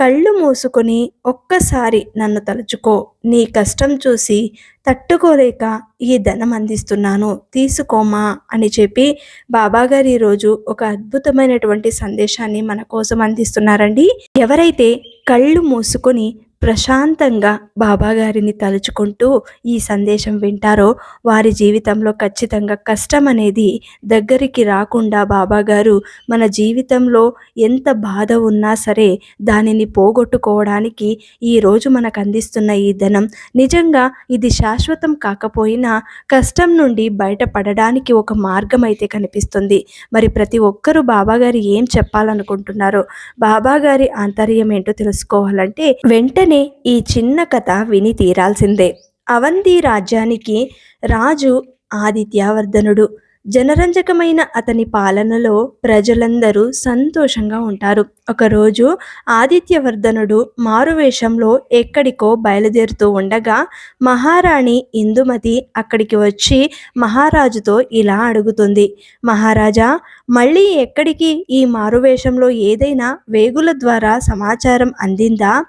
కళ్ళు మూసుకొని ఒక్కసారి నన్ను తలుచుకో. నీ కష్టం చూసి తట్టుకోలేక ఈ ధనం అందిస్తున్నాను. తీసుకోమా అని చెప్పి బాబాగారు ఈరోజు ఒక అద్భుతమైనటువంటి సందేశాన్ని మన కోసం అందిస్తున్నారండి. ఎవరైతే కళ్ళు మూసుకొని ప్రశాంతంగా బాబాగారిని తలుచుకుంటూ ఈ సందేశం వింటారో వారి జీవితంలో ఖచ్చితంగా కష్టం అనేది దగ్గరికి రాకుండా బాబాగారు మన జీవితంలో ఎంత బాధ ఉన్నా సరే దానిని పోగొట్టుకోవడానికి ఈరోజు మనకు అందిస్తున్న ఈ ధనం. నిజంగా ఇది శాశ్వతం కాకపోయినా కష్టం నుండి బయటపడడానికి ఒక మార్గం అయితే కనిపిస్తుంది. మరి ప్రతి ఒక్కరూ బాబాగారు ఏం చెప్పాలనుకుంటున్నారో బాబాగారి ఆంతర్యం ఏంటో తెలుసుకోవాలంటే వెంటనే ఈ చిన్న కథ విని తీరాల్సిందే. అవంతి రాజ్యానికి రాజు ఆదిత్యవర్ధనుడు. జనరంజకమైన అతని పాలనలో ప్రజలందరూ సంతోషంగా ఉంటారు. ఒకరోజు ఆదిత్యవర్ధనుడు మారువేషంలో ఎక్కడికో బయలుదేరుతూ ఉండగా మహారాణి ఇందుమతి అక్కడికి వచ్చి మహారాజుతో ఇలా అడుగుతుంది. మహారాజా మళ్ళీ ఎక్కడికి? ఈ మారువేషంలో ఏదైనా వేగుల ద్వారా సమాచారం అందిందా?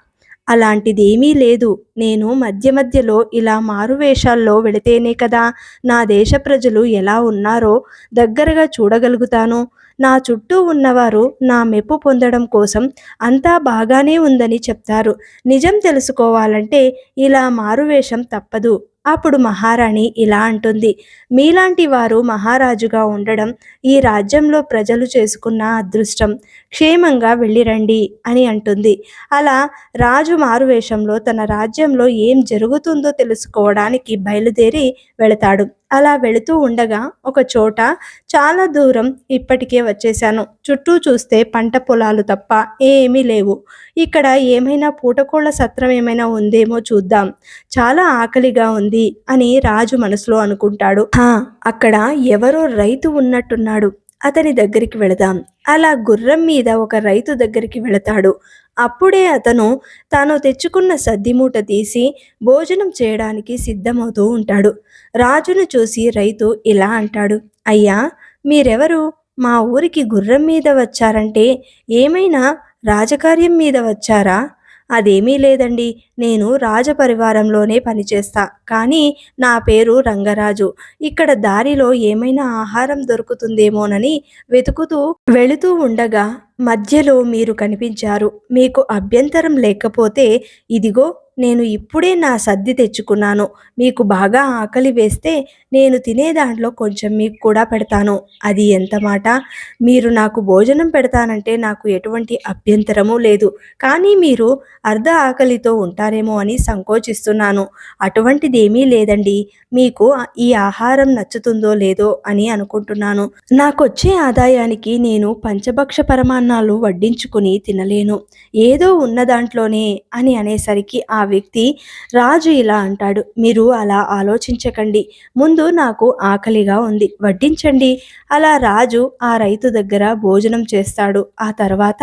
అలాంటిదేమీ లేదు. నేను మధ్య మధ్యలో ఇలా మారువేషాల్లో వెళితేనే కదా నా దేశ ప్రజలు ఎలా ఉన్నారో దగ్గరగా చూడగలుగుతాను. నా చుట్టూ ఉన్నవారు నా మెప్పు పొందడం కోసం అంతా బాగానే ఉందని చెప్తారు. నిజం తెలుసుకోవాలంటే ఇలా మారువేషం తప్పదు. అప్పుడు మహారాణి ఇలా అంటుంది మీలాంటి వారు మహారాజుగా ఉండడం ఈ రాజ్యంలో ప్రజలు చేసుకున్న అదృష్టం. క్షేమంగా వెళ్ళిరండి అని అంటుంది. అలా రాజు మారువేషంలో తన రాజ్యంలో ఏం జరుగుతుందో తెలుసుకోవడానికి బయలుదేరి వెళతాడు. అలా వెళుతూ ఉండగా ఒక చోట చాలా దూరం ఇప్పటికే వచ్చేశాను. చుట్టూ చూస్తే పంట పొలాలు తప్ప ఏమీ లేవు. ఇక్కడ ఏమైనా పూటకోళ్ళ సత్రం ఏమైనా ఉందేమో చూద్దాం. చాలా ఆకలిగా ఉంది అని రాజు మనసులో అనుకుంటాడు. "హా, అక్కడ ఎవరో రైతు ఉన్నట్టున్నాడు. అతని దగ్గరికి వెళదాం. అలా గుర్రం మీద ఒక రైతు దగ్గరికి వెళతాడు. అప్పుడే అతను తాను తెచ్చుకున్న సద్దిమూట తీసి భోజనం చేయడానికి సిద్ధమవుతూ ఉంటాడు. రాజును చూసి రైతు ఇలా అంటాడు అయ్యా మీరెవరు? మా ఊరికి గుర్రం మీద వచ్చారంటే ఏమైనా రాజకార్యం మీద వచ్చారా? అదేమీ లేదండి. నేను రాజపరివారంలోనే పనిచేస్తా. కానీ నా పేరు రంగరాజు. ఇక్కడ దారిలో ఏమైనా ఆహారం దొరుకుతుందేమోనని వెతుకుతూ వెళుతూ ఉండగా మధ్యలో మీరు కనిపించారు. మీకు అభ్యంతరం లేకపోతే ఇదిగో నేను ఇప్పుడే నా సద్ది తెచ్చుకున్నాను. మీకు బాగా ఆకలి వేస్తే నేను తినే దాంట్లో కొంచెం మీకు కూడా పెడతాను. అది ఎంత మాట? మీరు నాకు భోజనం పెడతానంటే నాకు ఎటువంటి అభ్యంతరము లేదు. కానీ మీరు అర్ధ ఆకలితో ఉంటారేమో అని సంకోచిస్తున్నాను. అటువంటిదేమీ లేదండి. మీకు ఈ ఆహారం నచ్చుతుందో లేదో అని అనుకుంటున్నాను. నాకొచ్చే ఆదాయానికి నేను పంచభక్ష పరమాన్నాలు వడ్డించుకుని తినలేను. ఏదో ఉన్న దాంట్లోనే అని అనేసరికి ఆ ఆ వ్యక్తి రాజు ఇలా అంటాడు మీరు అలా ఆలోచించకండి ముందు నాకు ఆకలిగా ఉంది వడ్డించండి. అలా రాజు ఆ రైతు దగ్గర భోజనం చేస్తాడు. ఆ తర్వాత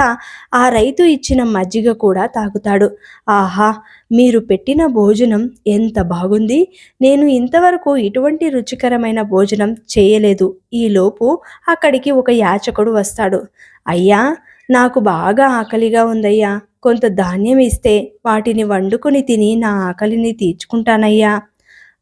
ఆ రైతు ఇచ్చిన మజ్జిగ కూడా తాగుతాడు. ఆహా మీరు పెట్టిన భోజనం ఎంత బాగుంది నేను ఇంతవరకు ఇటువంటి రుచికరమైన భోజనం చేయలేదు. ఈలోపు అక్కడికి ఒక యాచకుడు వస్తాడు. అయ్యా నాకు బాగా ఆకలిగా ఉందయ్యా. కొంత ధాన్యం ఇస్తే వాటిని వండుకొని తిని నా ఆకలిని తీర్చుకుంటానయ్యా.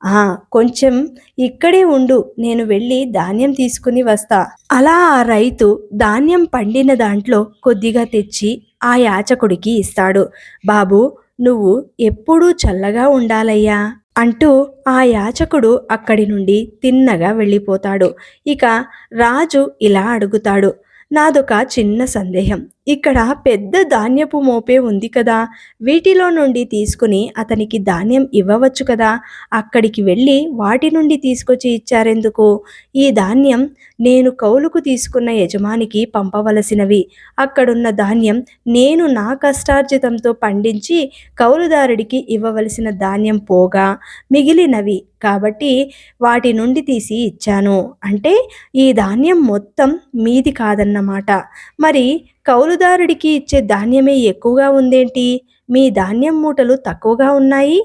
ఆ కొంచెం ఇక్కడే ఉండు నేను వెళ్ళి ధాన్యం తీసుకుని వస్తా. అలా ఆ రైతు ధాన్యం పండిన దాంట్లో కొద్దిగా తెచ్చి ఆ యాచకుడికి ఇస్తాడు. బాబు నువ్వు ఎప్పుడూ చల్లగా ఉండాలయ్యా అంటూ ఆ యాచకుడు అక్కడి నుండి తిన్నగా వెళ్ళిపోతాడు. ఇక రాజు ఇలా అడుగుతాడు. నాదొక చిన్న సందేహం. ఇక్కడ పెద్ద ధాన్యపు మోపే ఉంది కదా. వీటిలో నుండి తీసుకుని అతనికి ధాన్యం ఇవ్వవచ్చు కదా. అక్కడికి వెళ్ళి వాటి నుండి తీసుకొచ్చి ఇచ్చారెందుకు? ఈ ధాన్యం నేను కౌలుకు తీసుకున్న యజమానికి పంపవలసినవి. అక్కడున్న ధాన్యం నేను నా కష్టార్జితంతో పండించి కౌలుదారుడికి ఇవ్వవలసిన ధాన్యం పోగా మిగిలినవి. కాబట్టి వాటి నుండి తీసి ఇచ్చాను. అంటే ఈ ధాన్యం మొత్తం మీది కాదన్నమాట. మరి కౌలుదారుడికి ఇచ్చే ధాన్యమే ఎక్కువగా ఉందేంటి? మీ ధాన్యం మూటలు తక్కువగా ఉన్నాయి?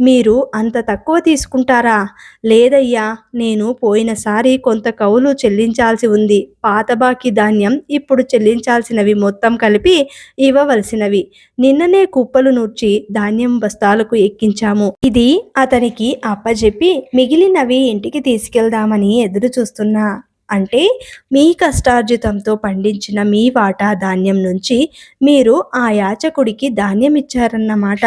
మీరు అంత తక్కువ తీసుకుంటారా? లేదయ్యా నేను పోయినసారి కొంత కౌలు చెల్లించాల్సి ఉంది. పాత బాకీ ధాన్యం ఇప్పుడు చెల్లించాల్సినవి మొత్తం కలిపి ఇవ్వవలసినవి. నిన్ననే కుప్పలు నూర్చి ధాన్యం బస్తాలకు ఎక్కించాము. ఇది అతనికి అప్పజెప్పి మిగిలినవి ఇంటికి తీసుకెళ్దామని ఎదురు చూస్తున్నా అంటే మీ కష్టార్జితంతో పండించిన మీ వాటా ధాన్యం నుంచి మీరు ఆ యాచకుడికి ధాన్యం ఇచ్చారన్నమాట.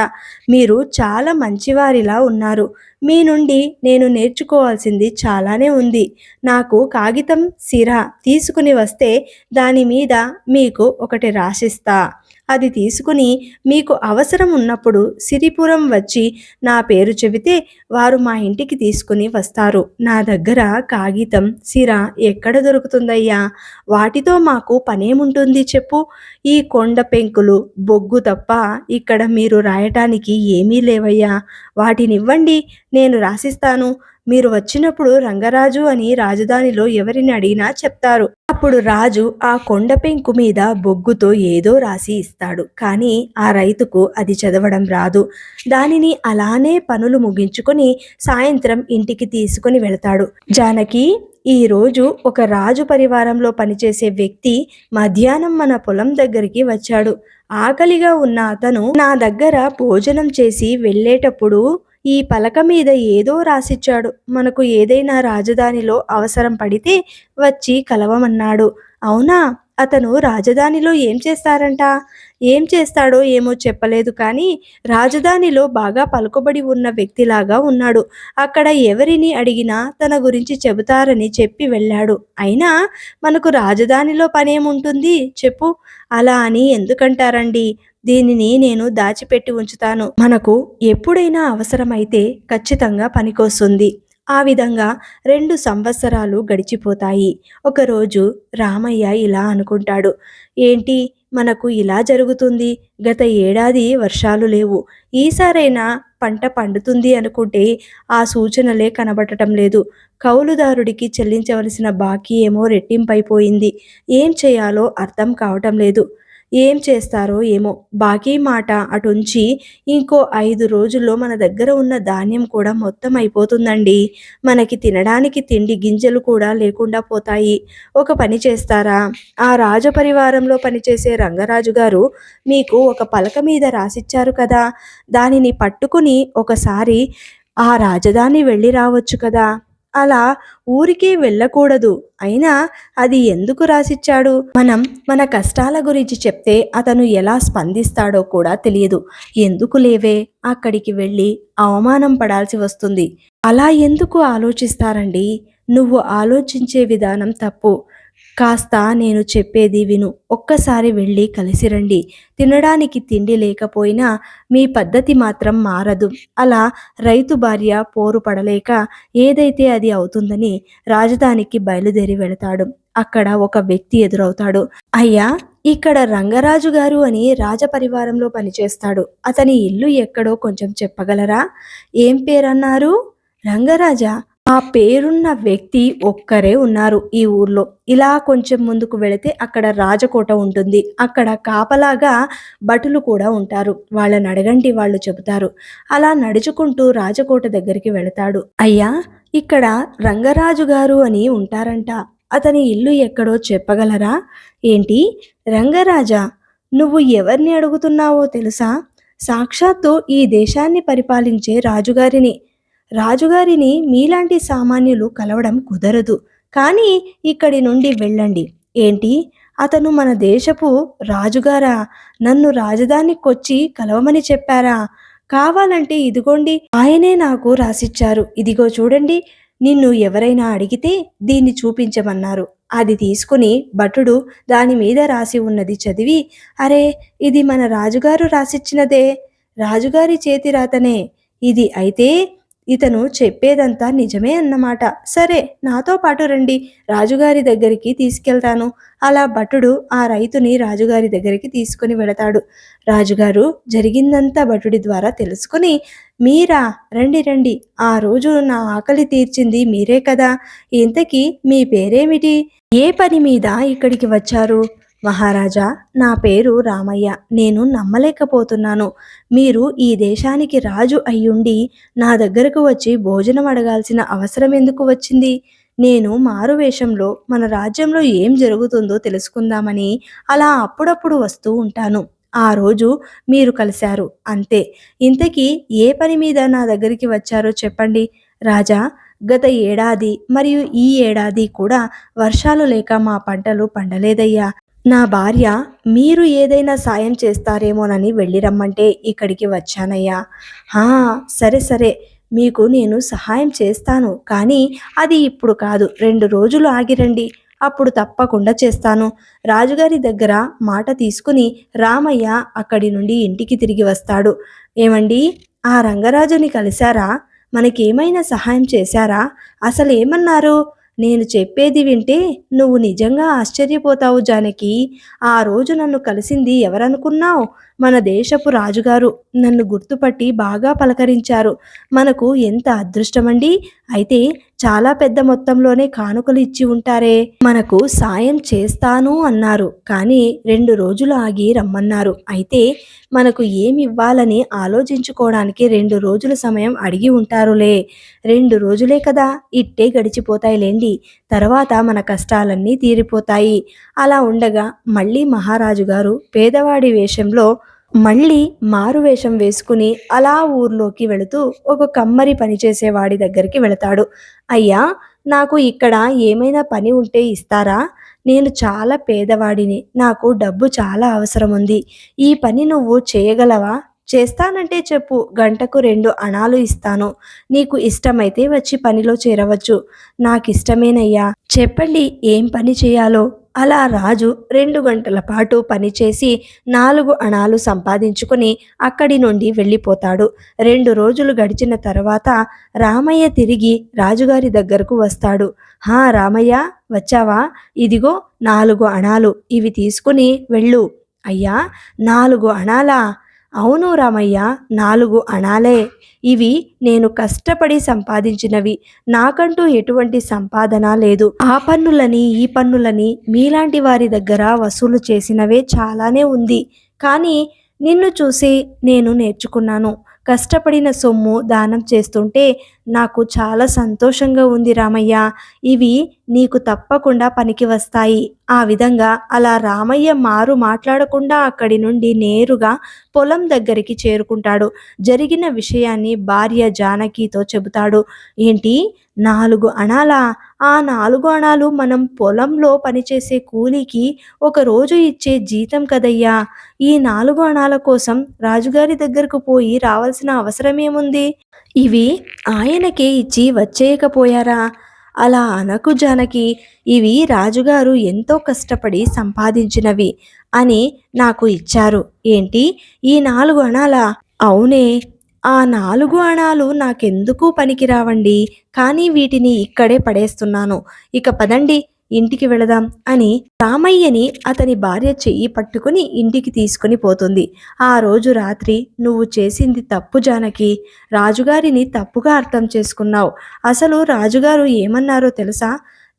మీరు చాలా మంచివారిలా ఉన్నారు. మీ నుండి నేను నేర్చుకోవాల్సింది చాలానే ఉంది. నాకు కాగితం సిరా తీసుకుని వస్తే దాని మీద మీకు ఒకటి రాసిస్తా. అది తీసుకుని మీకు అవసరం ఉన్నప్పుడు సిరిపురం వచ్చి నా పేరు చెబితే వారు మా ఇంటికి తీసుకుని వస్తారు. నా దగ్గర కాగితం సిర ఎక్కడ దొరుకుతుందయ్యా? వాటితో మాకు పనేముంటుంది చెప్పు. ఈ కొండ పెంకులు బొగ్గు తప్ప ఇక్కడ మీరు రాయటానికి ఏమీ లేవయ్యా. వాటినివ్వండి నేను రాసిస్తాను. మీరు వచ్చినప్పుడు రంగరాజు అని రాజధానిలో ఎవరిని అడిగినా చెప్తారు. అప్పుడు రాజు ఆ కొండ పెంకు మీద బొగ్గుతో ఏదో రాసి ఇస్తాడు. కానీ ఆ రైతుకు అది చదవడం రాదు. దానిని అలానే పనులు ముగించుకొని సాయంత్రం ఇంటికి తీసుకుని వెళతాడు. జానకి ఈ రోజు ఒక రాజు పరివారంలో పనిచేసే వ్యక్తి మధ్యాహ్నం మన పొలం దగ్గరికి వచ్చాడు. ఆకలిగా ఉన్న అతను నా దగ్గర భోజనం చేసి వెళ్ళేటప్పుడు ఈ పలక మీద ఏదో రాసిచ్చాడు. మనకు ఏదైనా రాజధానిలో అవసరం పడితే వచ్చి కలవమన్నాడు. అవునా? అతను రాజధానిలో ఏం చేస్తారంట? ఏం చేస్తాడో ఏమో చెప్పలేదు కానీ రాజధానిలో బాగా పలుకుబడి ఉన్న వ్యక్తిలాగా ఉన్నాడు. అక్కడ ఎవరిని అడిగినా తన గురించి చెబుతారని చెప్పి వెళ్ళాడు. అయినా మనకు రాజధానిలో పనేముంటుంది? చెప్పు. అలా అని ఎందుకంటారండి? దీనిని నేను దాచిపెట్టి ఉంచుతాను. మనకు ఎప్పుడైనా అవసరమైతే ఖచ్చితంగా పనికొస్తుంది. ఆ విధంగా రెండు సంవత్సరాలు గడిచిపోతాయి. ఒకరోజు రామయ్య ఇలా అనుకుంటాడు. ఏంటి? మనకు ఇలా జరుగుతుంది. గత ఏడాది వర్షాలు లేవు. ఈసారైనా పంట పండుతుంది అనుకుంటే ఆ సూచనలే కనబడటం లేదు. కౌలుదారుడికి చెల్లించవలసిన బాకీ ఏమో రెట్టింపైపోయింది. ఏం చేయాలో అర్థం కావటం లేదు. ఏం చేస్తారో ఏమో. బాకీ మాట అటుంచి ఇంకో ఐదు రోజుల్లో మన దగ్గర ఉన్న ధాన్యం కూడా మొత్తం అయిపోతుందండి. మనకి తినడానికి తిండి గింజలు కూడా లేకుండా పోతాయి. ఒక పని చేస్తారా? ఆ రాజపరివారంలో పనిచేసే రంగరాజు గారు మీకు ఒక పలక మీద రాసిచ్చారు కదా. దానిని పట్టుకుని ఒకసారి ఆ రాజధాని వెళ్ళి రావచ్చు కదా. అలా ఊరికే వెళ్ళకూడదు. అయినా అది ఎందుకు రాసిచ్చాడు? మనం మన కష్టాల గురించి చెప్తే అతను ఎలా స్పందిస్తాడో కూడా తెలియదు. ఎందుకు లేవే? అక్కడికి వెళ్ళి అవమానం పడాల్సి వస్తుంది. అలా ఎందుకు ఆలోచిస్తారండి? నువ్వు ఆలోచించే విధానం తప్పు. కాస్త నేను చెప్పేది విను. ఒక్కసారి వెళ్ళి కలిసి రండి. తినడానికి తిండి లేకపోయినా మీ పద్ధతి మాత్రం మారదు. అలా రైతు భార్య పోరు పడలేక ఏదైతే అది అవుతుందని రాజధానికి బయలుదేరి వెళతాడు. అక్కడ ఒక వ్యక్తి ఎదురవుతాడు. అయ్యా ఇక్కడ రంగరాజు గారు అని రాజపరివారంలో పనిచేస్తాడు. అతని ఇల్లు ఎక్కడో కొంచెం చెప్పగలరా? ఏం పేరన్నారు? రంగరాజా? ఆ పేరున్న వ్యక్తి ఒక్కరే ఉన్నారు ఈ ఊర్లో. ఇలా కొంచెం ముందుకు వెళితే అక్కడ రాజకోట ఉంటుంది. అక్కడ కాపలాగా భటులు కూడా ఉంటారు. వాళ్ళని అడగండి వాళ్ళు చెబుతారు. అలా నడుచుకుంటూ రాజకోట దగ్గరికి వెళతాడు. అయ్యా ఇక్కడ రంగరాజు గారు అని ఉంటారంట. అతని ఇల్లు ఎక్కడో చెప్పగలరా? ఏంటి? రంగరాజా నువ్వు ఎవరిని అడుగుతున్నావో తెలుసా? సాక్షాత్తు ఈ దేశాన్ని పరిపాలించే రాజుగారిని. రాజుగారిని మీలాంటి సామాన్యులు కలవడం కుదరదు. కానీ ఇక్కడి నుండి వెళ్ళండి. ఏంటి? అతను మన దేశపు రాజుగారా? నన్ను రాజధానికొచ్చి కలవమని చెప్పారా? కావాలంటే ఇదిగోండి. ఆయనే నాకు రాసిచ్చారు. ఇదిగో చూడండి. నిన్ను ఎవరైనా అడిగితే దీన్ని చూపించమన్నారు. అది తీసుకుని భటుడు దాని మీద రాసి ఉన్నది చదివి అరే ఇది మన రాజుగారు రాసిచ్చినదే. రాజుగారి చేతి రాతనే ఇది అయితే ఇతను చెప్పేదంతా నిజమే అన్నమాట. సరే నాతో పాటు రండి. రాజుగారి దగ్గరికి తీసుకెళ్తాను. అలా భటుడు ఆ రైతుని రాజుగారి దగ్గరికి తీసుకుని వెళతాడు. రాజుగారు జరిగిందంతా భటుడి ద్వారా తెలుసుకుని మీరా? రండి రండి. ఆ రోజు నా ఆకలి తీర్చింది మీరే కదా. ఇంతకీ మీ పేరేమిటి? ఏ పని మీద ఇక్కడికి వచ్చారు? మహారాజా నా పేరు రామయ్య. నేను నమ్మలేకపోతున్నాను. మీరు ఈ దేశానికి రాజు అయ్యుండి నా దగ్గరకు వచ్చి భోజనం అడగాల్సిన అవసరం ఎందుకు వచ్చింది? నేను మారు వేషంలో మన రాజ్యంలో ఏం జరుగుతుందో తెలుసుకుందామని అలా అప్పుడప్పుడు వస్తూ ఉంటాను. ఆ రోజు మీరు కలిశారు. అంతే. ఇంతకీ ఏ పని మీద నా దగ్గరికి వచ్చారో చెప్పండి. రాజా గత ఏడాది మరియు ఈ ఏడాది కూడా వర్షాలు లేక మా పంటలు పండలేదయ్యా. నా భార్య మీరు ఏదైనా సాయం చేస్తారేమోనని వెళ్ళి రమ్మంటే ఇక్కడికి వచ్చానయ్యా. సరే సరే మీకు నేను సహాయం చేస్తాను కానీ అది ఇప్పుడు కాదు రెండు రోజులు ఆగిరండి అప్పుడు తప్పకుండా చేస్తాను. రాజుగారి దగ్గర మాట తీసుకుని రామయ్య అక్కడి నుండి ఇంటికి తిరిగి వస్తాడు. ఏమండి ఆ రంగరాజుని కలిశారా? మనకేమైనా సహాయం చేశారా? అసలు ఏమన్నారు నేను చెప్పేది వింటే నువ్వు నిజంగా ఆశ్చర్యపోతావు జానకి. ఆ రోజు నన్ను కలిసింది ఎవరనుకున్నావు? మన దేశపు రాజుగారు. నన్ను గుర్తుపట్టి బాగా పలకరించారు. మనకు ఎంత అదృష్టమండి? అయితే చాలా పెద్ద మొత్తంలోనే కానుకలు ఇచ్చి ఉంటారే. మనకు సాయం చేస్తాను అన్నారు. కానీ రెండు రోజులు ఆగి రమ్మన్నారు. అయితే మనకు ఏమి ఇవ్వాలని ఆలోచించుకోవడానికి రెండు రోజుల సమయం అడిగి ఉంటారులే. రెండు రోజులే కదా ఇట్టే గడిచిపోతాయిలేండి. తర్వాత మన కష్టాలన్నీ తీరిపోతాయి. అలా ఉండగా మళ్ళీ మహారాజు గారు పేదవాడి వేషంలో మళ్ళీ మారు వేషం వేసుకుని అలా ఊర్లోకి వెళుతూ ఒక కమ్మరి పనిచేసేవాడి దగ్గరికి వెళతాడు. అయ్యా నాకు ఇక్కడ ఏమైనా పని ఉంటే ఇస్తారా? నేను చాలా పేదవాడిని నాకు డబ్బు చాలా అవసరం ఉంది ఈ పని నువ్వు చేయగలవా? చేస్తానంటే చెప్పు గంటకు రెండు అణాలు ఇస్తాను. నీకు ఇష్టమైతే వచ్చి పనిలో చేరవచ్చు. నాకు ఇష్టమేనయ్యా చెప్పండి ఏం పని చేయాలో? అలా రాజు రెండు గంటల పాటు పనిచేసి నాలుగు అణాలు సంపాదించుకొని అక్కడి నుండి వెళ్ళిపోతాడు. రెండు రోజులు గడిచిన తర్వాత రామయ్య తిరిగి రాజుగారి దగ్గరకు వస్తాడు. హా రామయ్య వచ్చావా? ఇదిగో నాలుగు అణాలు ఇవి తీసుకుని వెళ్ళు. అయ్యా నాలుగు అణాలా? అవును రామయ్య నాలుగు అణాలే. ఇవి నేను కష్టపడి సంపాదించినవి. నాకంటూ ఎటువంటి సంపాదన లేదు. ఆ పన్నులని ఈ పన్నులని మీలాంటి వారి దగ్గర వసూలు చేసినవే చాలానే ఉంది. కానీ నిన్ను చూసి నేను నేర్చుకున్నాను. కష్టపడిన సొమ్ము దానం చేస్తుంటే నాకు చాలా సంతోషంగా ఉంది రామయ్య. ఇవి నీకు తప్పకుండా పనికి వస్తాయి. ఆ విధంగా అలా రామయ్య మారు మాట్లాడకుండా అక్కడి నుండి నేరుగా పొలం దగ్గరికి చేరుకుంటాడు. జరిగిన విషయాన్ని భార్య జానకితో చెబుతాడు. ఏంటి? నాలుగు అణాలా? ఆ నాలుగు అణాలు మనం పొలంలో పనిచేసే కూలీకి ఒక రోజు ఇచ్చే జీతం కదయ్యా. ఈ నాలుగు అణాల కోసం రాజుగారి దగ్గరకు పోయి రావాల్సిన అవసరమేముంది? ఇవి ఆయనకే ఇచ్చి వచ్చేయకపోయారా? అలా అనకు జానకి ఇవి రాజుగారు ఎంతో కష్టపడి సంపాదించినవి అని నాకు ఇచ్చారు. ఏంటి? ఈ నాలుగు అణాలా? అవునే. ఆ నాలుగు అణాలు నాకెందుకు పనికిరావండి? కానీ వీటిని ఇక్కడే పడేస్తున్నాను. ఇక పదండి. ఇంటికి వెళదాం అని రామయ్యని అతని భార్య చెయ్యి పట్టుకుని ఇంటికి తీసుకుని పోతుంది. ఆ రోజు రాత్రి నువ్వు చేసింది తప్పు జానకి. రాజుగారిని తప్పుగా అర్థం చేసుకున్నావు. అసలు రాజుగారు ఏమన్నారో తెలుసా?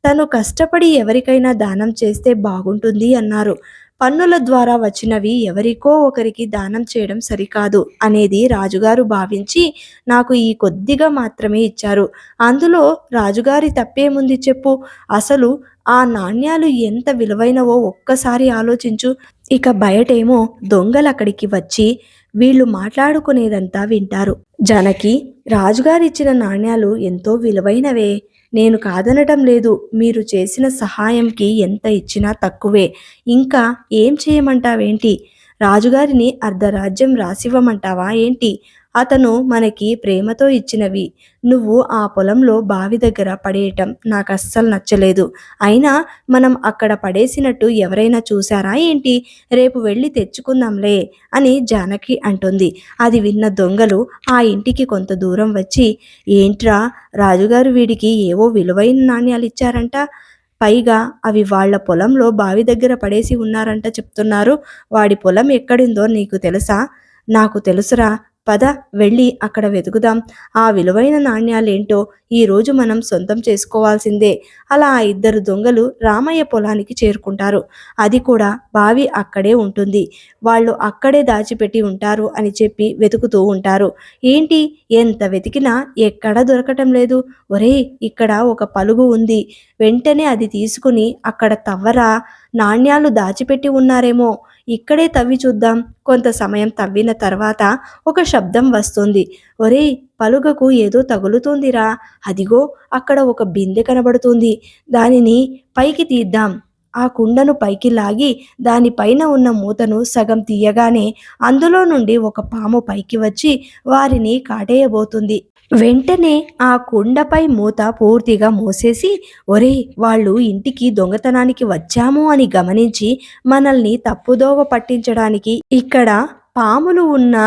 తను కష్టపడి ఎవరికైనా దానం చేస్తే బాగుంటుంది అన్నారు. పన్నుల ద్వారా వచ్చినవి ఎవరికో ఒకరికి దానం చేయడం సరికాదు అనేది రాజుగారు భావించి నాకు ఈ కొద్దిగా మాత్రమే ఇచ్చారు. అందులో రాజుగారి తప్పేముంది చెప్పు? అసలు ఆ నాణ్యాలు ఎంత విలువైనవో ఒక్కసారి ఆలోచించు. ఇక బయటేమో దొంగలు అక్కడికి వచ్చి వీళ్ళు మాట్లాడుకునేదంతా వింటారు. జనకి రాజుగారిచ్చిన నాణ్యాలు ఎంతో విలువైనవే. నేను కాదనటం లేదు. మీరు చేసిన సహాయంకి ఎంత ఇచ్చినా తక్కువే. ఇంకా ఏం చేయమంటావేంటి? రాజుగారిని అర్ధరాజ్యం రాసివ్వమంటావా ఏంటి? అతను మనకి ప్రేమతో ఇచ్చినవి. నువ్వు ఆ పొలంలో బావి దగ్గర పడేయటం నాకు అస్సలు నచ్చలేదు. అయినా మనం అక్కడ పడేసినట్టు ఎవరైనా చూసారా ఏంటి? రేపు వెళ్ళి తెచ్చుకుందాంలే అని జానకి అంటుంది. అది విన్న దొంగలు ఆ ఇంటికి కొంత దూరం వచ్చి ఏంట్రా రాజుగారు వీడికి ఏవో విలువైన నాణ్యాలు ఇచ్చారంట పైగా అవి వాళ్ళ పొలంలో బావి దగ్గర పడేసి ఉన్నారంట చెప్తున్నారు. వాడి పొలం ఎక్కడిందో నీకు తెలుసా? నాకు తెలుసురా పద వెళ్ళి అక్కడ వెతుకుదాం. ఆ విలువైన నాణ్యాలేంటో ఈ రోజు మనం సొంతం చేసుకోవాల్సిందే. అలా ఆ ఇద్దరు దొంగలు రామయ్య పొలానికి చేరుకుంటారు. అది కూడా బావి అక్కడే ఉంటుంది. వాళ్ళు అక్కడే దాచిపెట్టి ఉంటారు అని చెప్పి వెతుకుతూ ఉంటారు. ఏంటి? ఎంత వెతికినా ఎక్కడ దొరకటం లేదు. ఒరే ఇక్కడ ఒక పలుగు ఉంది. వెంటనే అది తీసుకుని అక్కడ తవ్వరా. నాణ్యాలు దాచిపెట్టి ఉన్నారేమో. ఇక్కడే తవ్వి చూద్దాం. కొంత సమయం తవ్విన తర్వాత ఒక శబ్దం వస్తుంది. ఒరేయ్ పలుగకు ఏదో తగులుతుందిరా. అదిగో అక్కడ ఒక బిందె కనబడుతుంది. దానిని పైకి తీద్దాం. ఆ కుండను పైకి లాగి దానిపైన ఉన్న మూతను సగం తీయగానే అందులో నుండి ఒక పాము పైకి వచ్చి వారిని కాటేయబోతుంది. వెంటనే ఆ కుండపై మూత పూర్తిగా మూసేసి ఒరే వాళ్ళు ఇంటికి దొంగతనానికి వచ్చాము అని గమనించి మనల్ని తప్పుదోవ పట్టించడానికి ఇక్కడ పాములు ఉన్న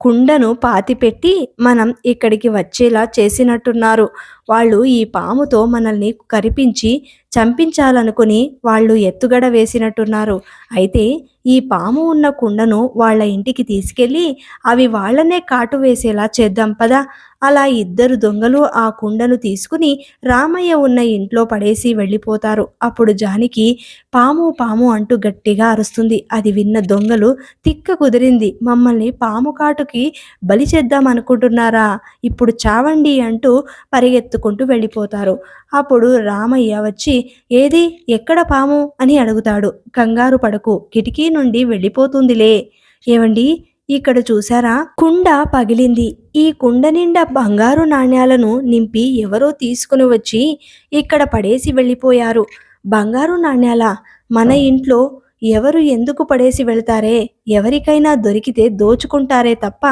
కుండను పాతిపెట్టి మనం ఇక్కడికి వచ్చేలా చేసినట్టున్నారు. వాళ్ళు ఈ పాముతో మనల్ని కరిపించి చంపించాలనుకుని వాళ్ళు ఎత్తుగడ వేసినట్టున్నారు. అయితే ఈ పాము ఉన్న కుండను వాళ్ళ ఇంటికి తీసుకెళ్ళి అవి వాళ్ళనే కాటు వేసేలా చేద్దాం పదా. అలా ఇద్దరు దొంగలు ఆ కుండను తీసుకుని రామయ్య ఉన్న ఇంట్లో పడేసి వెళ్ళిపోతారు. అప్పుడు జానికి పాము పాము అంటూ గట్టిగా అరుస్తుంది. అది విన్న దొంగలు తిక్క కుదిరింది. మమ్మల్ని పాము కాటుకి బలి చేద్దాం అనుకుంటున్నారా? ఇప్పుడు చావండి అంటూ పరిగెత్తు పరిగెత్తుకుంటూ వెళ్ళిపోతారు. అప్పుడు రామయ్య వచ్చి ఏది? ఎక్కడ పాము? అని అడుగుతాడు. కంగారు పడకు. కిటికీ నుండి వెళ్ళిపోతుందిలే. ఏవండి? ఇక్కడ చూసారా కుండ పగిలింది. ఈ కుండ నిండా బంగారు నాణ్యాలను నింపి ఎవరో తీసుకుని వచ్చి ఇక్కడ పడేసి వెళ్ళిపోయారు. బంగారు నాణ్యాల? మన ఇంట్లో ఎవరు ఎందుకు పడేసి వెళ్తారే? ఎవరికైనా దొరికితే దోచుకుంటారే తప్ప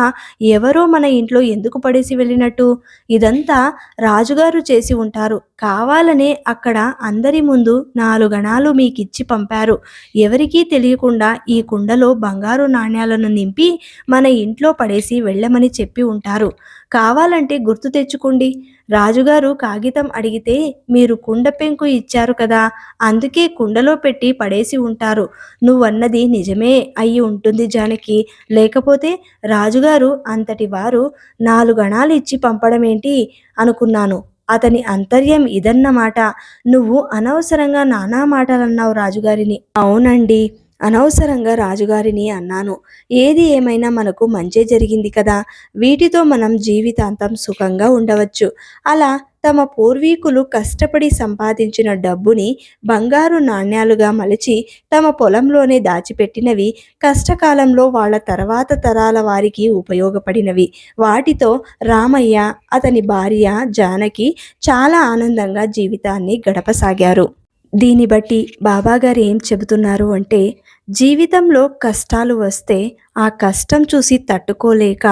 ఎవరో మన ఇంట్లో ఎందుకు పడేసి వెళ్ళినట్టు? ఇదంతా రాజుగారు చేసి ఉంటారు. కావాలనే అక్కడ అందరి ముందు నాలుగణాలు మీకిచ్చి పంపారు. ఎవరికీ తెలియకుండా ఈ కుండలో బంగారు నాణ్యాలను నింపి మన ఇంట్లో పడేసి వెళ్ళమని చెప్పి ఉంటారు. కావాలంటే గుర్తు తెచ్చుకోండి. రాజుగారు కాగితం అడిగితే మీరు కుండ పెంకు ఇచ్చారు కదా అందుకే కుండలో పెట్టి పడేసి ఉంటారు. నువ్వన్నది నిజమే అయి ఉంటుంది జానకి. లేకపోతే రాజుగారు అంతటి వారు నాలుగణాలు ఇచ్చి పంపడం ఏంటి అనుకున్నాను. అతని అంతర్యం ఇదన్నమాట. నువ్వు అనవసరంగా నానా మాటలన్నావు రాజుగారిని. అవునండి. అనవసరంగా రాజుగారిని అన్నాను. ఏది ఏమైనా మనకు మంచే జరిగింది కదా. వీటితో మనం జీవితాంతం సుఖంగా ఉండవచ్చు. అలా తమ పూర్వీకులు కష్టపడి సంపాదించిన డబ్బుని బంగారు నాణ్యాలుగా మలిచి తమ పొలంలోనే దాచిపెట్టినవి కష్టకాలంలో వాళ్ళ తర్వాత తరాల వారికి ఉపయోగపడినవి. వాటితో రామయ్య అతని భార్య జానకి చాలా ఆనందంగా జీవితాన్ని గడపసాగారు. దీన్ని బట్టి బాబాగారు ఏం చెబుతున్నారు అంటే జీవితంలో కష్టాలు వస్తే ఆ కష్టం చూసి తట్టుకోలేక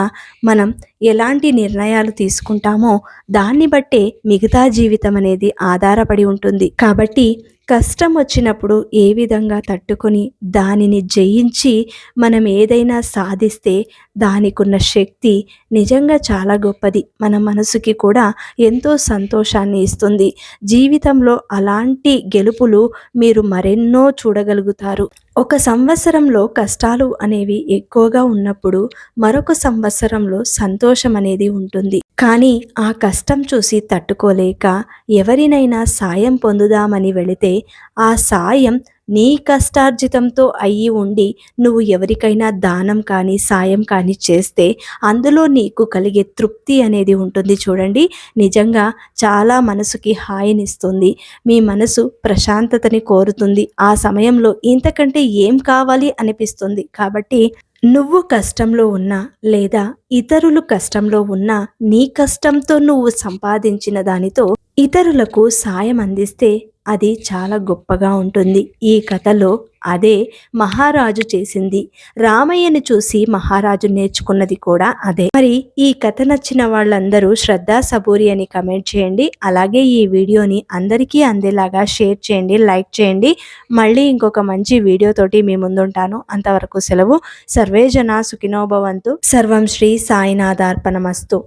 మనం ఎలాంటి నిర్ణయాలు తీసుకుంటామో దాన్ని బట్టే మిగతా జీవితం అనేది ఆధారపడి ఉంటుంది. కాబట్టి కష్టం వచ్చినప్పుడు ఏ విధంగా తట్టుకొని దానిని జయించి మనం ఏదైనా సాధిస్తే దానికున్న శక్తి నిజంగా చాలా గొప్పది. మన మనసుకి కూడా ఎంతో సంతోషాన్ని ఇస్తుంది. జీవితంలో అలాంటి గెలుపులు మీరు మరెన్నో చూడగలుగుతారు. ఒక సంవత్సరంలో కష్టాలు అనేవి ఎక్కువగా ఉన్నప్పుడు మరొక సంవత్సరంలో సంతోషం అనేది ఉంటుంది. కానీ ఆ కష్టం చూసి తట్టుకోలేక ఎవరినైనా సాయం పొందుదామని వెళితే ఆ సాయం నీ కష్టార్జితంతో అయ్యి ఉండి నువ్వు ఎవరికైనా దానం కానీ సాయం కానీ చేస్తే అందులో నీకు కలిగే తృప్తి అనేది ఉంటుంది చూడండి. నిజంగా చాలా మనసుకి హాయినిస్తుంది. మీ మనసు ప్రశాంతతని కోరుతుంది. ఆ సమయంలో ఇంతకంటే ఏం కావాలి అనిపిస్తుంది? కాబట్టి నువ్వు కష్టంలో ఉన్నా లేదా ఇతరులు కష్టంలో ఉన్నా నీ కష్టంతో నువ్వు సంపాదించిన దానితో ఇతరులకు సాయం అందిస్తే అది చాలా గొప్పగా ఉంటుంది. ఈ కథలో అదే మహారాజు చేసింది. రామయ్యను చూసి మహారాజు నేర్చుకున్నది కూడా అదే. మరి ఈ కథ నచ్చిన వాళ్ళందరూ శ్రద్ధా సబూరి అని కమెంట్ చేయండి. అలాగే ఈ వీడియోని అందరికీ అందేలాగా షేర్ చేయండి లైక్ చేయండి. మళ్ళీ ఇంకొక మంచి వీడియోతోటి మీ ముందుంటాను. అంతవరకు సెలవు. సర్వేజన సుఖినోభవంతు సర్వం శ్రీ సాయినాథార్పణమస్తు.